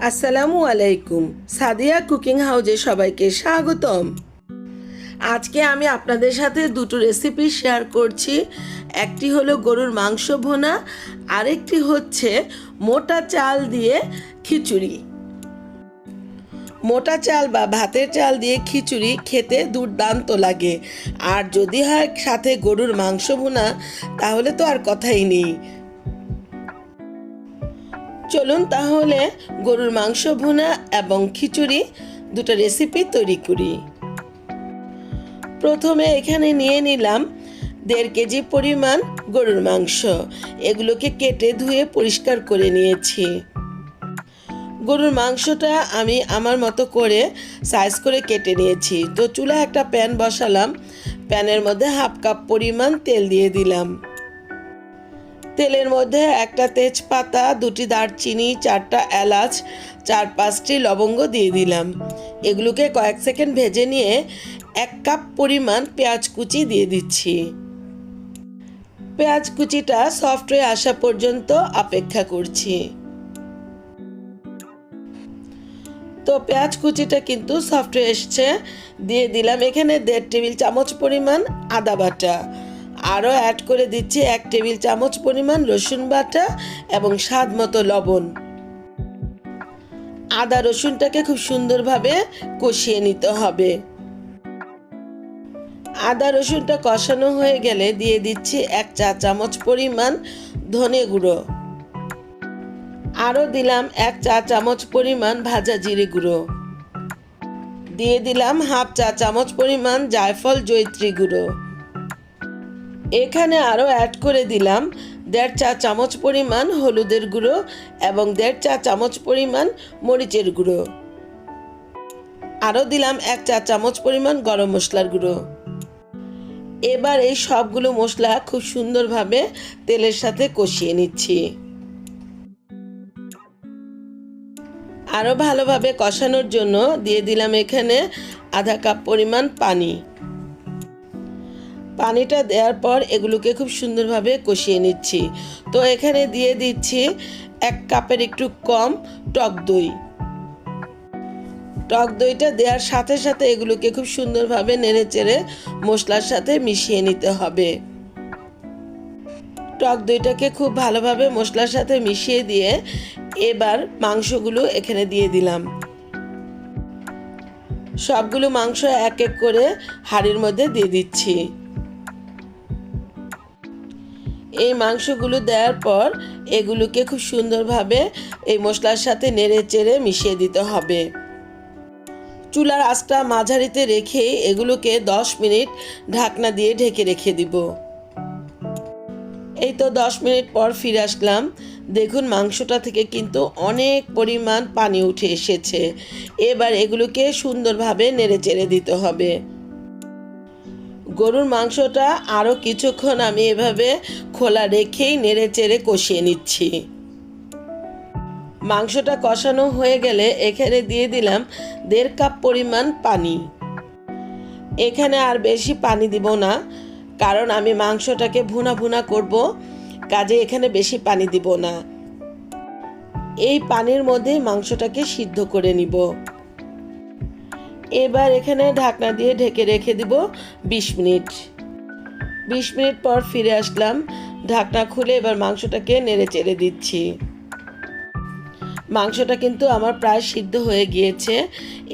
আসসালামু আলাইকুম। সাদিয়া কুকিং হাউজে সবাইকে স্বাগতম। আজকে আমি আপনাদের সাথে দুটো রেসিপি শেয়ার করছি। একটি হলো গরুর মাংস ভোনা, আরেকটি হচ্ছে মোটা চাল দিয়ে খিচুড়ি। মোটা চাল বা ভাতের চাল দিয়ে খিচুড়ি খেতে দুর্দান্ত লাগে। আর যদি হয় সাথে গরুর মাংস ভুনা, তাহলে তো আর কথাই নেই। চলুন তাহলে গরুর মাংস ভুনা এবং খিচুড়ি দুটো রেসিপি তৈরি করি। প্রথমে এখানে নিয়ে নিলাম দেড় কেজি পরিমাণ গরুর মাংস। এগুলোকে কেটে ধুয়ে পরিষ্কার করে নিয়েছি। গরুর মাংসটা আমি আমার মতো করে সাইজ করে কেটে নিয়েছি। তো চুলা একটা প্যান বসালাম। প্যানের মধ্যে হাফ কাপ পরিমাণ তেল দিয়ে দিলাম। তেলের মধ্যে একটা তেজপাতা, দুটি দারচিনি, চারটা এলাচ, চার পাঁচটি লবঙ্গ দিয়ে দিলাম। এগুলোকে কয়েক সেকেন্ড ভেজে নিয়ে এক কাপ পরিমাণ পেঁয়াজ কুচি দিয়ে দিচ্ছি। পেঁয়াজ কুচিটা সফট হয়ে আসা পর্যন্ত অপেক্ষা করছি। তো পেঁয়াজ কুচিটা কিন্তু সফট হয়ে এসছে। দিয়ে দিলাম এখানে দেড় টেবিল চামচ পরিমাণ আদা বাটা। আরও অ্যাড করে দিচ্ছি এক টেবিল চামচ পরিমাণ রসুন বাটা এবং স্বাদ মতো লবণ। আদা রসুনটাকে খুব সুন্দরভাবে কষিয়ে নিতে হবে। আদা রসুনটা কষানো হয়ে গেলে দিয়ে দিচ্ছি এক চা চামচ পরিমাণ ধনে গুঁড়ো। আরও দিলাম এক চা চামচ পরিমাণ ভাজা জিরে গুঁড়ো। দিয়ে দিলাম হাফ চা চামচ পরিমাণ জায়ফল জৈত্রী গুঁড়ো। এখানে আরও অ্যাড করে দিলাম দেড় চা চামচ পরিমাণ হলুদের গুঁড়ো এবং দেড় চা চামচ পরিমাণ মরিচের গুঁড়ো। আরও দিলাম এক চা চামচ পরিমাণ গরম মশলার গুঁড়ো। এবার এই সবগুলো মশলা খুব সুন্দরভাবে তেলের সাথে কষিয়ে নিচ্ছি। আরও ভালোভাবে কষানোর জন্য দিয়ে দিলাম এখানে আধা কাপ পরিমাণ পানি। পানিটা দেওয়ার পর এগুলোকে খুব সুন্দরভাবে কষিয়ে নিচ্ছি। তো এখানে দিয়ে দিচ্ছি এক কাপের একটু কম টক দই। টক দইটা দেওয়ার সাথে সাথে এগুলোকে খুব সুন্দরভাবে নেড়ে চেড়ে মশলার সাথে মিশিয়ে নিতে হবে। টক দইটাকে খুব ভালোভাবে মশলার সাথে মিশিয়ে দিয়ে এবার মাংসগুলো এখানে দিয়ে দিলাম। সবগুলো মাংস এক এক করে হাঁড়ির মধ্যে দিয়ে দিচ্ছি। এই মাংসগুলো দেওয়ার পর এগুলোকে খুব সুন্দরভাবে এই মশলার সাথে নেড়ে চেড়ে মিশিয়ে দিতে হবে। চুলার আঁচটা মাঝারিতে রেখে এগুলোকে দশ মিনিট ঢাকনা দিয়ে ঢেকে রেখে দিব। এই তো দশ মিনিট পর ফিরে আসলাম। দেখুন মাংসটা থেকে কিন্তু অনেক পরিমাণ পানি উঠে এসেছে। এবার এগুলোকে সুন্দরভাবে নেড়ে চেড়ে দিতে হবে। গরুর মাংসটা আরও কিছুক্ষণ আমি এভাবে খোলা রেখেই নেড়ে চেড়ে কষিয়ে নিচ্ছি। মাংসটা কষানো হয়ে গেলে এখানে দিয়ে দিলাম দেড় কাপ পরিমাণ পানি। এখানে আর বেশি পানি দিব না, কারণ আমি মাংসটাকে ভুনা ভুনা করব, কাজে এখানে বেশি পানি দিব না। এই পানির মধ্যে মাংসটাকে সিদ্ধ করে নিব। এবার এখানে ঢাকনা দিয়ে ঢেকে রেখে দিব বিশ মিনিট। বিশ মিনিট পর ফিরে আসলাম। ঢাকনা খুলে এবার মাংসটাকে নেড়ে চেড়ে দিচ্ছি। মাংসটা কিন্তু আমার প্রায় সিদ্ধ হয়ে গিয়েছে।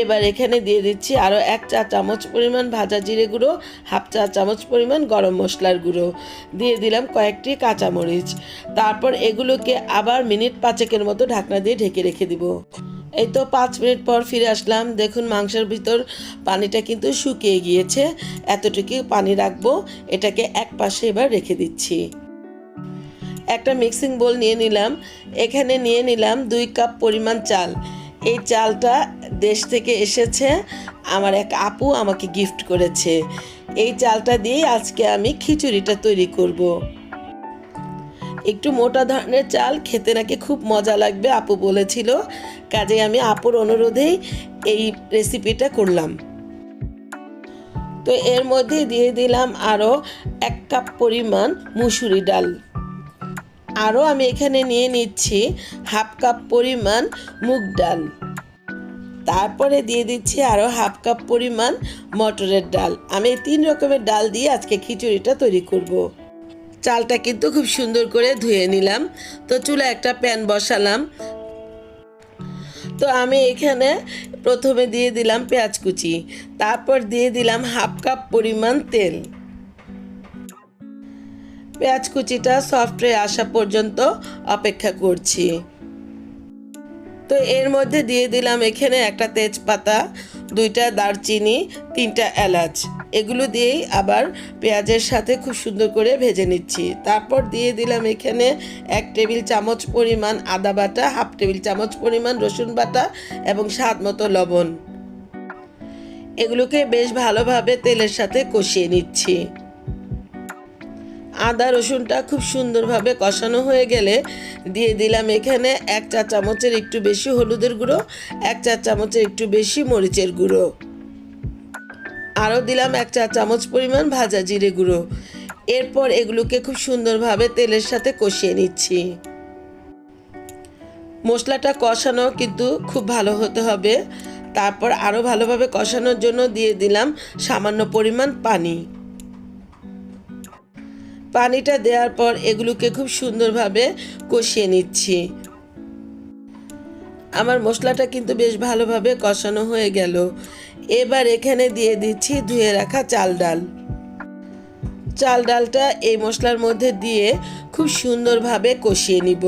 এবার এখানে দিয়ে দিচ্ছি আরও এক চা চামচ পরিমাণ ভাজা জিরে গুঁড়ো, হাফ চা চামচ পরিমাণ গরম মশলার গুঁড়ো। দিয়ে দিলাম কয়েকটি কাঁচামরিচ। তারপর এগুলোকে আবার মিনিট পাঁচেকের মতো ঢাকনা দিয়ে ঢেকে রেখে দিব। এই তো পাঁচ মিনিট পর ফিরে আসলাম। দেখুন মাংসের ভিতর পানিটা কিন্তু শুকিয়ে গিয়েছে। এতটুকু পানি রাখব, এটাকে এক পাশে এবার রেখে দিচ্ছি। একটা মিক্সিং বোল নিয়ে নিলাম। এখানে নিয়ে নিলাম দুই কাপ পরিমাণ চাল। এই চালটা দেশ থেকে এসেছে। আমার এক আপু আমাকে গিফট করেছে। এই চালটা দিয়েই আজকে আমি খিচুড়িটা তৈরি করব। একটু মোটা ধরনের চাল খেতে নাকি খুব মজা লাগবে, আপু বলেছিল। কাজে আমি আপুর অনুরোধেই এই রেসিপিটা করলাম। তো এর মধ্যে দিয়ে দিলাম আরও এক কাপ পরিমাণ মুসুরি ডাল। আরও আমি এখানে নিয়ে নিচ্ছি হাফ কাপ পরিমাণ মুগ ডাল। তারপরে দিয়ে দিচ্ছি আরও হাফ কাপ পরিমাণ মটরের ডাল। আমি তিন রকমের ডাল দিয়ে আজকে খিচুড়িটা তৈরি করব। চালটা কিন্তু খুব সুন্দর করে ধুয়ে নিলাম। তো চুলা একটা প্যান বসালাম। তো আমি এখানে প্রথমে দিয়ে দিলাম পেঁয়াজ কুচি, তারপর দিয়ে দিলাম হাফ কাপ পরিমাণ তেল। পেঁয়াজ কুচিটা সফট হয়ে আসা পর্যন্ত অপেক্ষা করছি। তো এর মধ্যে দিয়ে দিলাম এখানে একটা তেজপাতা, দুইটা দারচিনি, তিনটা এলাচ। এগুলো দিয়েই আবার পেঁয়াজের সাথে খুব সুন্দর করে ভেজে নিচ্ছি। তারপর দিয়ে দিলাম এখানে এক টেবিল চামচ পরিমাণ আদা বাটা, হাফ টেবিল চামচ পরিমাণ রসুন বাটা এবং স্বাদ মতো লবণ। এগুলোকে বেশ ভালোভাবে তেলের সাথে কষিয়ে নিচ্ছি। আদা, রসুনটা খুব সুন্দরভাবে কষানো হয়ে গেলে দিয়ে দিলাম এখানে এক চা চামচের একটু বেশি হলুদের গুঁড়ো, এক চা চামচের একটু বেশি মরিচের গুঁড়ো। আরও দিলাম এক চা চামচ পরিমাণ ভাজা জিরে গুঁড়ো। এরপর এগুলোকে খুব সুন্দরভাবে তেলের সাথে কষিয়ে নিচ্ছি। মশলাটা কষানো কিন্তু খুব ভালো হতে হবে। তারপর আরও ভালোভাবে কষানোর জন্য দিয়ে দিলাম সামান্য পরিমাণ পানি। পানিটা দেওয়ার পর এগুলোকে খুব সুন্দরভাবে কষিয়ে নিচ্ছি। আমার মশলাটা কিন্তু বেশ ভালোভাবে কষানো হয়ে গেল। এবার এখানে দিয়ে দিচ্ছি ধুয়ে রাখা চাল ডাল। চাল ডালটা এই মশলার মধ্যে দিয়ে খুব সুন্দরভাবে কষিয়ে নিব।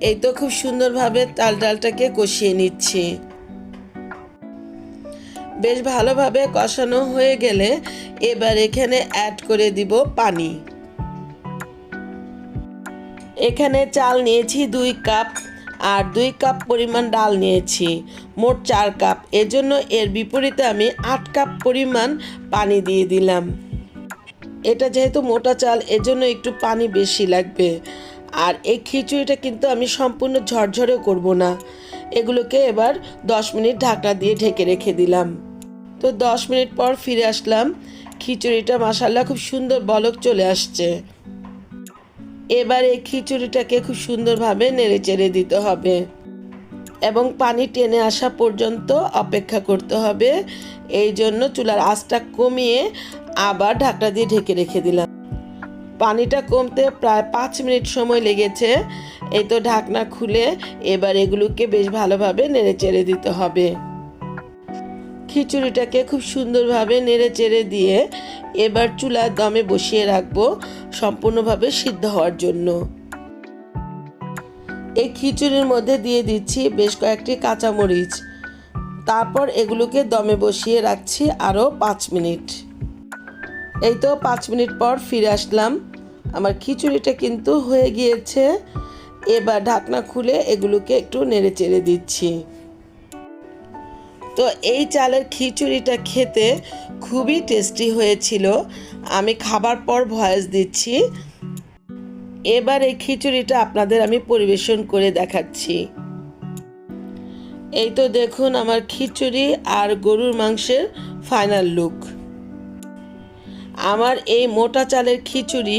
এই তো খুব সুন্দরভাবে চাল ডালটাকে কষিয়ে নিচ্ছি। বেশ ভালোভাবে কষানো হয়ে গেলে এবার এখানে অ্যাড করে দিব পানি। এখানে চাল নিয়েছি দুই কাপ। আর দুই কাপ পরিমাণ ডাল নিয়েছি, মোট চার কাপ। এজন্য এর বিপরীতে আমি আট কাপ পরিমাণ পানি দিয়ে দিলাম। এটা যেহেতু মোটা চাল, এজন্য একটু পানি বেশি লাগবে। আর এই খিচুড়িটা কিন্তু আমি সম্পূর্ণ ঝরঝরেও করব না। এগুলোকে এবার দশ মিনিট ঢাকনা দিয়ে ঢেকে রেখে দিলাম। তো দশ মিনিট পর ফিরে আসলাম। খিচুড়িটা মাসাল্লা খুব সুন্দর বলক চলে আসছে। এবার এই খিচুড়িটাকে খুব সুন্দরভাবে নেড়ে চেড়ে দিতে হবে। এবং পানি টেনে আসা পর্যন্ত অপেক্ষা করতে হবে। এই জন্য চুলার আঁচটা কমিয়ে আবার ঢাকনা দিয়ে ঢেকে রেখে দিলাম। পানিটা কমতে প্রায় পাঁচ মিনিট সময় লেগেছে। এই তো ঢাকনা খুলে এবার এগুলোকে বেশ ভালোভাবে নেড়ে চেড়ে দিতে হবে। খিচুড়িটাকে খুব সুন্দরভাবে নেড়ে চেড়ে দিয়ে এবার চুলার দমে বসিয়ে রাখব সম্পূর্ণভাবে সিদ্ধ হওয়ার জন্য। এই খিচুড়ির মধ্যে দিয়ে দিচ্ছি বেশ কয়েকটি কাঁচামরিচ। তারপর এগুলোকে দমে বসিয়ে রাখছি আরও পাঁচ মিনিট। এই তো পাঁচ মিনিট পর ফিরে আসলাম। আমার খিচুড়িটা কিন্তু হয়ে গিয়েছে। এবার ঢাকনা খুলে এগুলোকে একটু নেড়ে চেড়ে দিচ্ছি। তো এই চালের খিচুড়িটা খেতে খুবই টেস্টি হয়েছিল। আমি খাবার পর ভয়েস দিচ্ছি। এবার এই খিচুড়িটা আপনাদের আমি পরিবেশন করে দেখাচ্ছি। এই তো দেখুন আমার খিচুড়ি আর গরুর মাংসের ফাইনাল লুক। আমার এই মোটা চালের খিচুড়ি